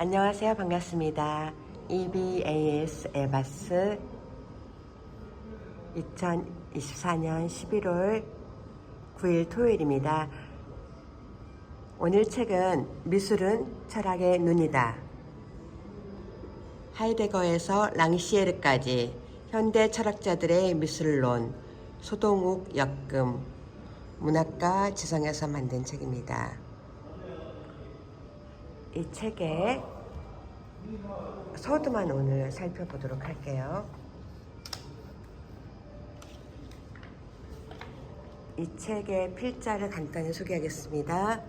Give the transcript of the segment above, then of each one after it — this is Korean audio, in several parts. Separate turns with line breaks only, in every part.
안녕하세요. 반갑습니다. EBAS 에바스 2024년 11월 9일 토요일입니다. 오늘 책은 미술은 철학의 눈이다. 하이데거에서 랑시에르까지 현대 철학자들의 미술론 소동욱 역금 문학가 지성에서 만든 책입니다. 이 책의 서두만 오늘 살펴보도록 할게요. 이 책의 필자를 간단히 소개하겠습니다.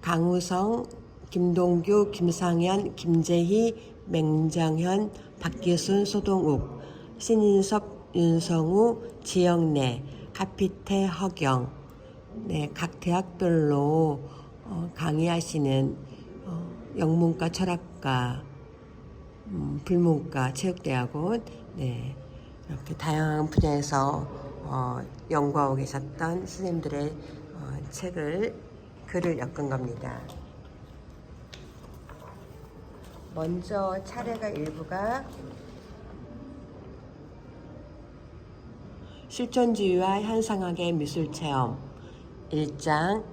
강우성, 김동규, 김상현, 김재희, 맹정현, 박기순, 소동욱, 신인섭, 윤성우, 지영래, 하피태, 허경, 네, 각 대학별로 어, 강의하시는 어, 영문과, 철학과, 음, 불문과, 체육대학원, 네, 이렇게 다양한 분야에서 어, 연구하고 계셨던 선생님들의 어, 책을 글을 엮은 겁니다. 먼저 차례가 일부가 실존주의와 현상학의 미술체험 1장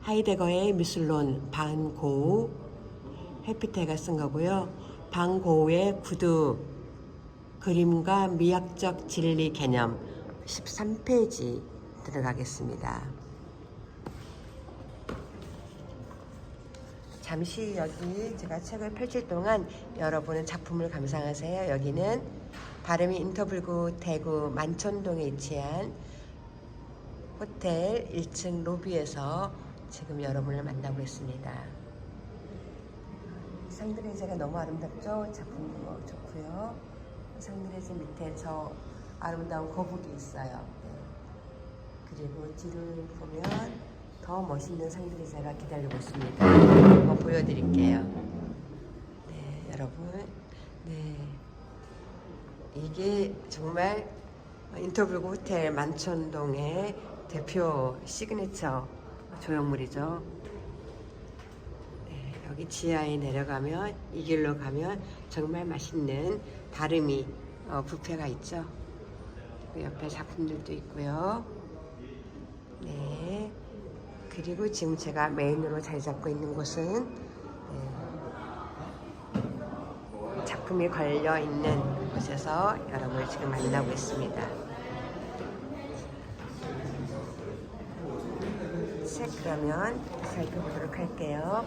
하이데거의 미술론 반고우 해피테가 쓴 거고요. 반고우의 구두 그림과 미학적 진리 개념 13페이지 들어가겠습니다. 잠시 여기 제가 책을 펼칠 동안 여러분은 작품을 감상하세요. 여기는 바름이 인터불구 대구 만촌동에 위치한 호텔 1층 로비에서 지금 여러분을 만나고 있습니다. 상드레제가 너무 아름답죠? 작품도 좋고요. 상드레제 밑에 저 아름다운 거북이 있어요. 네. 그리고 뒤를 보면 더 멋있는 상드레제가 기다리고 있습니다. 한번 보여드릴게요. 네, 여러분. 네. 이게 정말 인터뷰고 호텔 만촌동의 대표 시그니처 조형물이죠. 네, 여기 지하에 내려가면 이 길로 가면 정말 맛있는 다름이 어, 뷔페가 있죠. 그 옆에 작품들도 있고요. 네. 그리고 지금 제가 메인으로 자리 잡고 있는 곳은 네, 작품이 걸려 있는 곳에서 여러분을 지금 만나고 있습니다. 책 그러면 살펴보도록 할게요.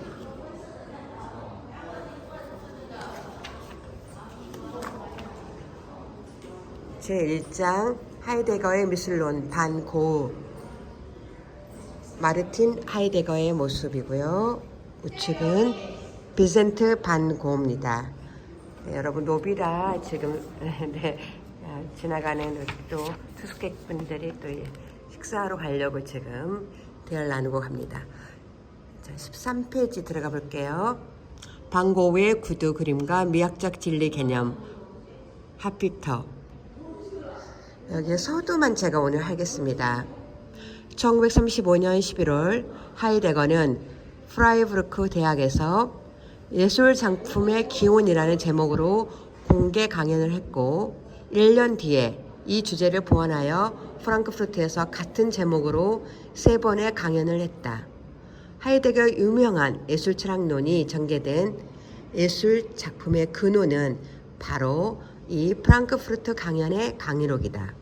제1장 하이데거의 미술론 반고우 마르틴 하이데거의 모습이고요. 우측은 비센트 반 고입니다. 네, 여러분 노비라 지금 네, 아, 지나가는 또 투숙객분들이 또 식사하러 가려고 지금 대화를 나누고 갑니다. 자, 13페이지 들어가 볼게요. 방고우의 구두 그림과 미학적 진리 개념 하피터 여기에 서두만 제가 오늘 하겠습니다. 1935년 11월 하이데거는 프라이부르크 대학에서 예술 작품의 기원이라는 제목으로 공개 강연을 했고 1년 뒤에 이 주제를 보완하여 프랑크푸르트에서 같은 제목으로 세 번의 강연을 했다. 하이데거의 유명한 예술 철학론이 전개된 예술 작품의 근원은 바로 이 프랑크푸르트 강연의 강의록이다.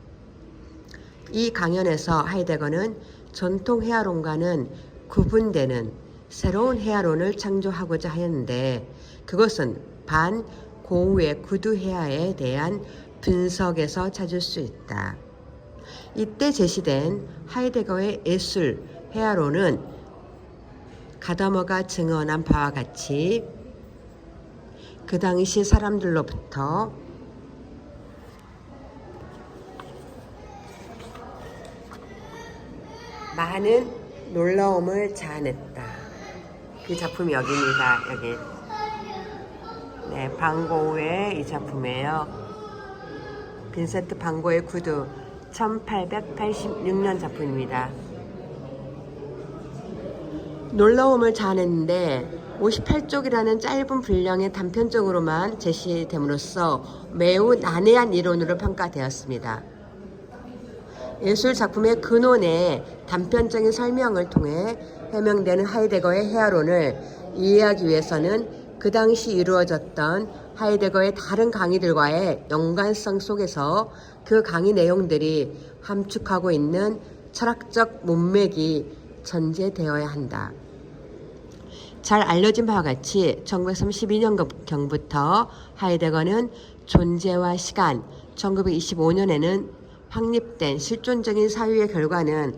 이 강연에서 하이데거는 전통 헤아론과는 구분되는 새로운 헤아론을 창조하고자 하였는데 그것은 반 고우의 구두 헤아에 대한 분석에서 찾을 수 있다. 이때 제시된 하이데거의 예술 헤아론은 가다머가 증언한 바와 같이 그 당시 사람들로부터 많은 놀라움을 자아냈다. 그 작품이 여기입니다. 여기. 네, 방고우의 이 작품이에요. 빈센트 방고의 구두 1886년 작품입니다. 놀라움을 자아냈는데 58쪽이라는 짧은 분량의 단편적으로만 제시됨으로써 매우 난해한 이론으로 평가되었습니다. 예술 작품의 근원의 단편적인 설명을 통해 해명되는 하이데거의 헤아론을 이해하기 위해서는 그 당시 이루어졌던 하이데거의 다른 강의들과의 연관성 속에서 그 강의 내용들이 함축하고 있는 철학적 문맥이 전제되어야 한다. 잘 알려진 바와 같이 1932년경부터 하이데거는 존재와 시간, 1925년에는 확립된 실존적인 사유의 결과는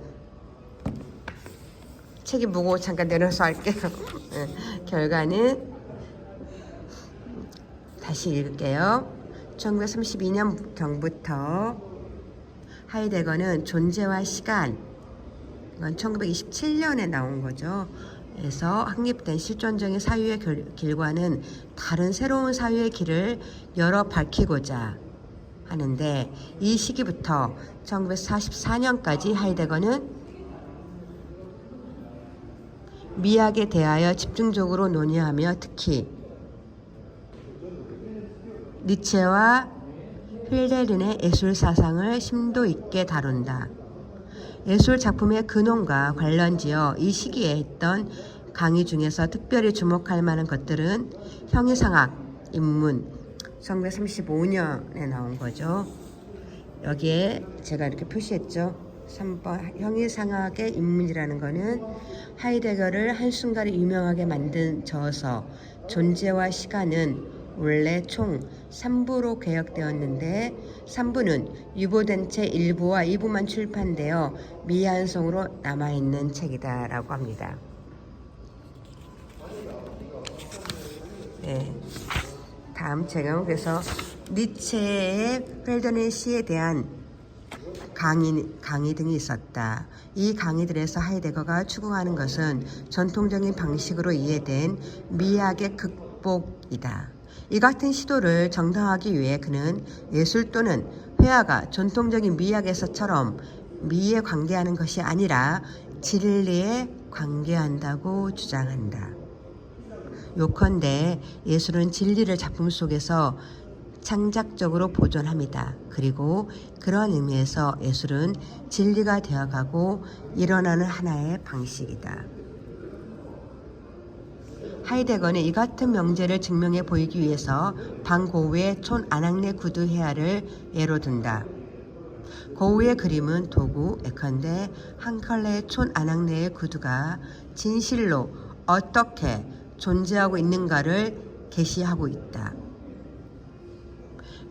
책이 무거워 잠깐 내려서 할게요. 예, 결과는 다시 읽을게요. 1932년 경부터 하이데거는 존재와 시간 이건 1927년에 나온 거죠. 그래서 확립된 실존적인 사유의 결, 길과는 다른 새로운 사유의 길을 열어 밝히고자 하는데 이 시기부터 1944년까지 하이데거는 미학에 대하여 집중적으로 논의하며 특히 니체와 힐데른의 예술 사상을 심도 있게 다룬다. 예술 작품의 근원과 관련지어 이 시기에 했던 강의 중에서 특별히 주목할 만한 것들은 형이상학, 인문, 1935년에 나온 거죠. 여기에 제가 이렇게 표시했죠. 3번 형이상학의 인문이라는 거는 하이데거를 한순간에 유명하게 만든 저서 존재와 시간은 원래 총 3부로 개혁되었는데 3부는 유보된 채 1부와 2부만 출판되어 미완성으로 남아있는 책이다라고 합니다. 네. 다음 책은 그래서 니체의 펠더네 시에 대한 강의, 강의 등이 있었다. 이 강의들에서 하이데거가 추구하는 것은 전통적인 방식으로 이해된 미학의 극복이다. 이 같은 시도를 정당하기 위해 그는 예술 또는 회화가 전통적인 미학에서처럼 미에 관계하는 것이 아니라 진리에 관계한다고 주장한다. 요컨대 예술은 진리를 작품 속에서 창작적으로 보존합니다. 그리고 그런 의미에서 예술은 진리가 되어가고 일어나는 하나의 방식이다. 하이데거는 이 같은 명제를 증명해 보이기 위해서 방고우의 촌 안악내 구두 해아를 예로 든다. 고우의 그림은 도구, 예컨대 한 컬레의 촌 안악내의 구두가 진실로 어떻게 존재하고 있는가를 게시하고 있다.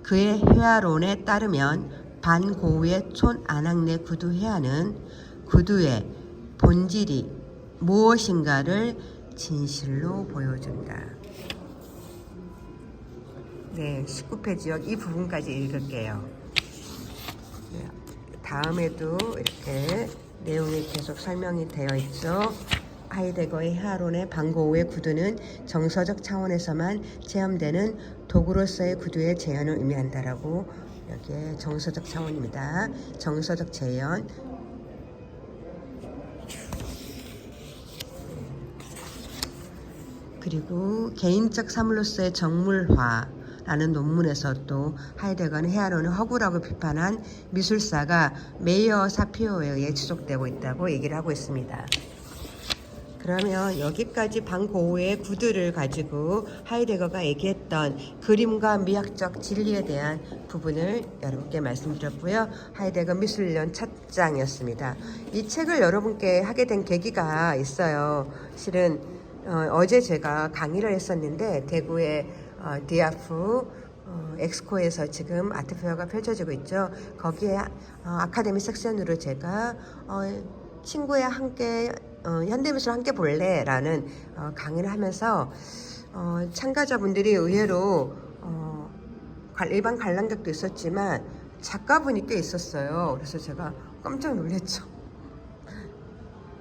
그의 회화론에 따르면 반고우의 촌 안악내 구두 회화는 구두의 본질이 무엇인가를 진실로 보여준다. 네, 19페이지 이 부분까지 읽을게요. 네, 다음에도 이렇게 내용이 계속 설명이 되어 있죠. 하이데거의 하론의 방고우의 구두는 정서적 차원에서만 체험되는 도구로서의 구두의 재현을 의미한다라고 여기에 정서적 차원입니다. 정서적 재현. 그리고 개인적 사물로서의 정물화 라는 논문에서 또 하이데거는 헤아론을 허구라고 비판한 미술사가 메이어 사피오에 의해 지속되고 있다고 얘기를 하고 있습니다. 그러면 여기까지 방고우의 구두를 가지고 하이데거가 얘기했던 그림과 미학적 진리에 대한 부분을 여러분께 말씀드렸고요. 하이데거 미술련 첫 장이었습니다. 이 책을 여러분께 하게 된 계기가 있어요. 실은 어, 제 제가 강의를 했었는데 대구의 어, 디아프 어, 엑스코에서 지금 아트페어가 펼쳐지고 있죠. 거기에 어, 아카데미 섹션으로 제가 어, 친구와 함께 어, 현대미술 함께 볼래라는 어, 강의를 하면서 어, 참가자분들이 의외로 어, 관- 일반 관람객도 있었지만 작가분이 꽤 있었어요. 그래서 제가 깜짝 놀랐죠.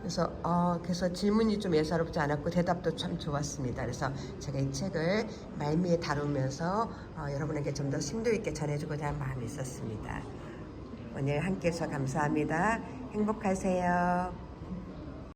그래서 어, 그래서 질문이 좀 예사롭지 않았고 대답도 참 좋았습니다. 그래서 제가 이 책을 말미에 다루면서 어, 여러분에게 좀 더 심도 있게 전해주고자 하는 마음이 있었습니다. 오늘 함께 해주셔서 감사합니다. 행복하세요.